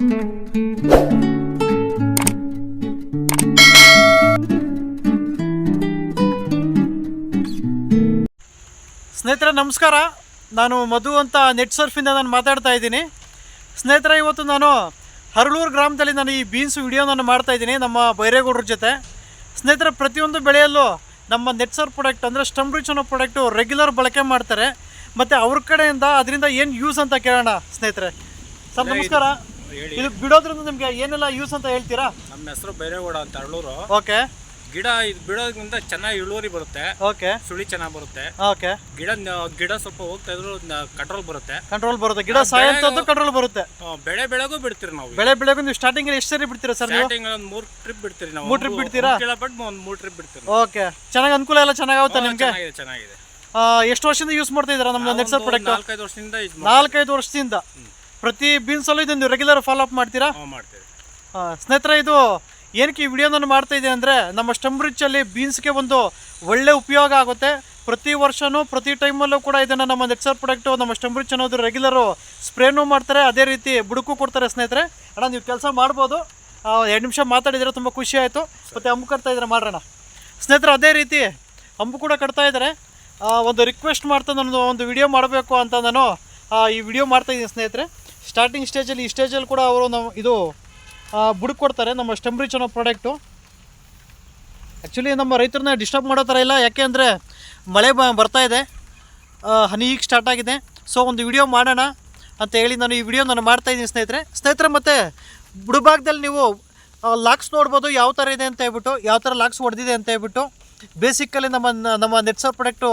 ಸ್ನೇಹಿತರೆ, ನಮಸ್ಕಾರ. ನಾನು ಮಧು ಅಂತ ನೆಟ್ ಸರ್ಫಿಂದ ನಾನು ಮಾತಾಡ್ತಾ ಇದ್ದೀನಿ. ಸ್ನೇಹಿತರೆ, ಇವತ್ತು ನಾನು ಹರಳೂರು ಗ್ರಾಮದಲ್ಲಿ ನಾನು ಈ ಬೀನ್ಸ್ ವಿಡಿಯೋ ನಾನು ಮಾಡ್ತಾ ಇದ್ದೀನಿ, ನಮ್ಮ ಬೈರೇಗೌಡರ ಜೊತೆ. ಸ್ನೇಹಿತರೆ, ಪ್ರತಿಯೊಂದು ಬೆಳೆಯಲ್ಲೂ ನಮ್ಮ ನೆಟ್ ಸರ್ಫ್ ಪ್ರಾಡಕ್ಟ್ ಅಂದರೆ ಸ್ಟಮ್ ಅನ್ನೋ ಪ್ರಾಡಕ್ಟು ರೆಗ್ಯುಲರ್ ಬಳಕೆ ಮಾಡ್ತಾರೆ. ಮತ್ತು ಅವ್ರ ಕಡೆಯಿಂದ, ಅದರಿಂದ ಏನು ಯೂಸ್ ಅಂತ ಕೇಳೋಣ, ಸ್ನೇಹಿತರೆ. ಸರ್, ನಮಸ್ಕಾರ. ಇದು ಬಿಡೋದ್ರಿಂದ ನಿಮ್ಗೆ ಏನೆಲ್ಲ ಯೂಸ್ ಅಂತ ಹೇಳ್ತೀರಾ? ನಮ್ಮ ಹೆಸರು ಬೈರೇಗೌಡ ಅಂತ ಅರಳೂರು. ಓಕೆ. ಗಿಡ ಇದು ಬಿಡೋದ್ರಿಂದ ಚೆನ್ನಾಗಿ ಇಳುವರಿ ಬರುತ್ತೆ. ಓಕೆ. ಸುಳಿ ಚೆನ್ನಾಗಿ ಬರುತ್ತೆ. ಓಕೆ. ಗಿಡ ಗಿಡ ಸ್ವಲ್ಪ ಹೋಗ್ತಾ ಇದ್ರು ಕಂಟ್ರೋಲ್ ಬರುತ್ತೆ. ಕಂಟ್ರೋಲ್ ಬರುತ್ತೆ. ಗಿಡ ಸಾಯಂತದ್ದು ಕಂಟ್ರೋಲ್ ಬರುತ್ತೆ. ಆ, ಬೆಳೆ ಬೆಳೆಗೂ ಬಿಡ್ತೀರಿ ನಾವು ಬೆಳೆ ಬೆಳೆಗೂ ನೀವು ಸ್ಟಾರ್ಟಿಂಗ್ ಎಷ್ಟು ಸರಿ ಬಿಡ್ತೀರಾ ಸರ್ ನೀವು? ಸ್ಟಾರ್ಟಿಂಗ್ ಒಂದು ಮೂರು ಟ್ರಿಪ್ ಬಿಡ್ತೀರಿ ನಾವು. ಮೂರ್ trip ಬಿಡ್ತೀರಾ? ಕೇಳಬಟ್ ಒಂದು ಮೂರು ಟ್ರಿಪ್ ಬಿಡ್ತೀರಿ ಓಕೆ. ಚೆನ್ನಾಗಿ ಅನುಕೂಲ ಎಲ್ಲ ಚೆನ್ನಾಗಾಗುತ್ತೆ ನಿಮಗೆ? ಚೆನ್ನಾಗಿದೆ ಚೆನ್ನಾಗಿದೆ. ಎಷ್ಟು ವರ್ಷದಿಂದ ಯೂಸ್ ಮಾಡ್ತಾ ಇದ್ದೀರಾ ನಮ್ಮ ನೆಟ್ಸರ್ ಒಂದು ಪ್ರಾಡಕ್ಟ್ ನಾಲ್ಕೈದು ವರ್ಷದಿಂದ ಇದು ನಾಲ್ಕೈದು ವರ್ಷದಿಂದ. ಪ್ರತಿ ಬೀನ್ಸಲ್ಲೂ ಇದೊಂದು ರೆಗ್ಯುಲರ್ ಫಾಲೋ ಅಪ್ ಮಾಡ್ತೀರಾ? ಮಾಡ್ತೀವಿ. ಆ, ಸ್ನೇಹಿತರೆ ಇದು ಏನಕ್ಕೆ ಈ ವಿಡಿಯೋ ನಾನು ಮಾಡ್ತಾ ಇದ್ದೀನಿ ಅಂದರೆ ನಮ್ಮ ಸ್ಟಮ್ ರಿಚ್ಚಲ್ಲಿ ಬೀನ್ಸ್ಗೆ ಒಂದು ಒಳ್ಳೆ ಉಪಯೋಗ ಆಗುತ್ತೆ. ಪ್ರತಿ ವರ್ಷವೂ ಪ್ರತಿ ಟೈಮಲ್ಲೂ ಕೂಡ ಇದನ್ನು ನಮ್ಮ ನೆಕ್ಸರ್ ಪ್ರಾಡಕ್ಟು ನಮ್ಮ ಸ್ಟಮ್ ರಿಚ್ ಅನ್ನೋದು ರೆಗ್ಯುಲರು ಸ್ಪ್ರೇನೂ ಮಾಡ್ತಾರೆ. ಅದೇ ರೀತಿ ಬುಡಕ್ಕೂ ಕೊಡ್ತಾರೆ ಸ್ನೇಹಿತರೆ. ಅಣ್ಣ ನೀವು ಕೆಲಸ ಮಾಡ್ಬೋದು. ಎರಡು ನಿಮಿಷ ಮಾತಾಡಿದರೆ ತುಂಬ ಖುಷಿ ಆಯಿತು. ಮತ್ತು ಅಂಬು ಕಟ್ತಾ ಇದ್ದಾರೆ ಮಾಡೋಣ ಸ್ನೇಹಿತರೆ ಅದೇ ರೀತಿ ಅಂಬು ಕೂಡ ಕಟ್ತಾ ಇದ್ದಾರೆ. ಒಂದು ರಿಕ್ವೆಸ್ಟ್ ಮಾಡ್ತಾ ನಾನು ಒಂದು ವಿಡಿಯೋ ಮಾಡಬೇಕು ಅಂತ ನಾನು ಈ ವಿಡಿಯೋ ಮಾಡ್ತಾ ಇದ್ದೀನಿ ಸ್ನೇಹಿತರೆ. ಸ್ಟಾರ್ಟಿಂಗ್ ಸ್ಟೇಜಲ್ಲಿ ಈ ಸ್ಟೇಜಲ್ಲಿ ಕೂಡ ಅವರು ನಮ್ಮ ಇದು ಬುಡಕ್ ಕೊಡ್ತಾರೆ ನಮ್ಮ ಸ್ಟೆಂಬ್ರಿಚ್ ಅನ್ನೋ ಪ್ರಾಡಕ್ಟು ಆ್ಯಕ್ಚುಲಿ ನಮ್ಮ ರೈತರನ್ನ ಡಿಸ್ಟರ್ಬ್ ಮಾಡೋ ಥರ ಇಲ್ಲ. ಯಾಕೆ ಅಂದರೆ ಮಳೆ ಬ ಬರ್ತಾ ಇದೆ. ಹನಿ ಈಗ ಸ್ಟಾರ್ಟ್ ಆಗಿದೆ. ಸೊ ಒಂದು ವಿಡಿಯೋ ಮಾಡೋಣ ಅಂತ ಹೇಳಿ ನಾನು ಈ ವಿಡಿಯೋ ನಾನು ಮಾಡ್ತಾ ಇದ್ದೀನಿ ಸ್ನೇಹಿತರೆ. ಸ್ನೇಹಿತರೆ, ಮತ್ತು ಬುಡಭಾಗದಲ್ಲಿ ನೀವು ಲಾಕ್ಸ್ ನೋಡ್ಬೋದು. ಯಾವ ಥರ ಇದೆ ಅಂತ ಹೇಳ್ಬಿಟ್ಟು, ಯಾವ ಥರ ಲಾಕ್ಸ್ ಹೊಡೆದಿದೆ ಅಂತ ಹೇಳ್ಬಿಟ್ಟು ಬೇಸಿಕ್ಕಲ್ಲಿ ನಮ್ಮ ನಮ್ಮ ನೆಟ್ಸರ್ ಪ್ರಾಡಕ್ಟು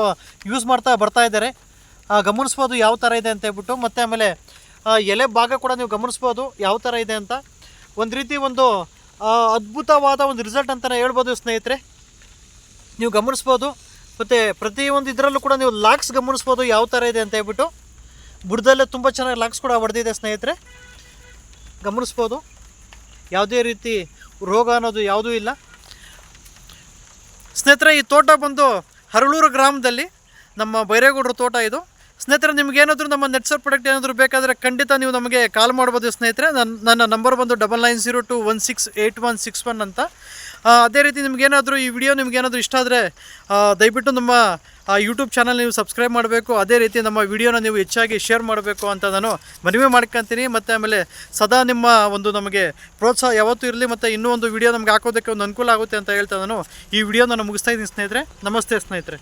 ಯೂಸ್ ಮಾಡ್ತಾ ಬರ್ತಾ ಇದ್ದಾರೆ. ಗಮನಿಸ್ಬೋದು ಯಾವ ಥರ ಇದೆ ಅಂತ ಹೇಳ್ಬಿಟ್ಟು, ಮತ್ತು ಆಮೇಲೆ ಎಲೆ ಭಾಗ ಕೂಡ ನೀವು ಗಮನಿಸ್ಬೋದು ಯಾವ ಥರ ಇದೆ ಅಂತ. ಒಂದು ರೀತಿ ಒಂದು ಅದ್ಭುತವಾದ ಒಂದು ರಿಸಲ್ಟ್ ಅಂತಲೇ ಹೇಳ್ಬೋದು ಸ್ನೇಹಿತರೆ. ನೀವು ಗಮನಿಸ್ಬೋದು, ಮತ್ತು ಪ್ರತಿಯೊಂದು ಇದರಲ್ಲೂ ಕೂಡ ನೀವು ಲಾಕ್ಸ್ ಗಮನಿಸ್ಬೋದು ಯಾವ ಥರ ಇದೆ ಅಂತ ಹೇಳ್ಬಿಟ್ಟು. ಬುಡದಲ್ಲೇ ತುಂಬ ಚೆನ್ನಾಗಿ ಲಾಕ್ಸ್ ಕೂಡ ಹೊಡೆದಿದೆ ಸ್ನೇಹಿತರೆ. ಗಮನಿಸ್ಬೋದು, ಯಾವುದೇ ರೀತಿ ರೋಗ ಅನ್ನೋದು ಯಾವುದೂ ಇಲ್ಲ. ಸ್ನೇಹಿತರೆ, ಈ ತೋಟ ಬಂದು ಹರಳೂರು ಗ್ರಾಮದಲ್ಲಿ ನಮ್ಮ ಬೈರೇಗೌಡರ ತೋಟ ಇದು. ಸ್ನೇಹಿತರೆ ನಿಮಗೇನಾದರೂ ನಮ್ಮ ನೆಟ್ಸರ್ ಪ್ರಾಡಕ್ಟ್ ಏನಾದರೂ ಬೇಕಾದರೆ ಖಂಡಿತ ನೀವು ನಮಗೆ ಕಾಲ್ ಮಾಡ್ಬೋದು ಸ್ನೇಹಿತರೆ. ನನ್ನ ನನ್ನ ನಂಬರ್ ಬಂದು double nine zero two one six eight one six one ಅಂತ. ಅದೇ ರೀತಿ ನಿಮಗೇನಾದರೂ ಈ ವಿಡಿಯೋ ನಿಮಗೇನಾದರೂ ಇಷ್ಟ ಆದರೆ ದಯವಿಟ್ಟು ನಮ್ಮ ಯೂಟ್ಯೂಬ್ ಚಾನಲ್ ನೀವು ಸಬ್ಸ್ಕ್ರೈಬ್ ಮಾಡಬೇಕು. ಅದೇ ರೀತಿ ನಮ್ಮ ವಿಡಿಯೋನ ನೀವು ಹೆಚ್ಚಾಗಿ ಶೇರ್ ಮಾಡಬೇಕು ಅಂತ ನಾನು ಮನವಿ ಮಾಡ್ಕೊತೀನಿ. ಮತ್ತು ಆಮೇಲೆ ಸದಾ ನಿಮ್ಮ ಒಂದು ನಮಗೆ ಪ್ರೋತ್ಸಾಹ ಯಾವತ್ತೂ ಇರಲಿ, ಮತ್ತು ಇನ್ನೂ ಒಂದು ವಿಡಿಯೋ ನಮಗೆ ಹಾಕೋದಕ್ಕೆ ಒಂದು ಅನುಕೂಲ ಆಗುತ್ತೆ ಅಂತ ಹೇಳ್ತಾ ನಾನು ಈ ವಿಡಿಯೋ ನಾನು ಮುಗಿಸ್ತಾ ಇದ್ದೀನಿ ಸ್ನೇಹಿತರೆ. ನಮಸ್ತೆ ಸ್ನೇಹಿತರೆ.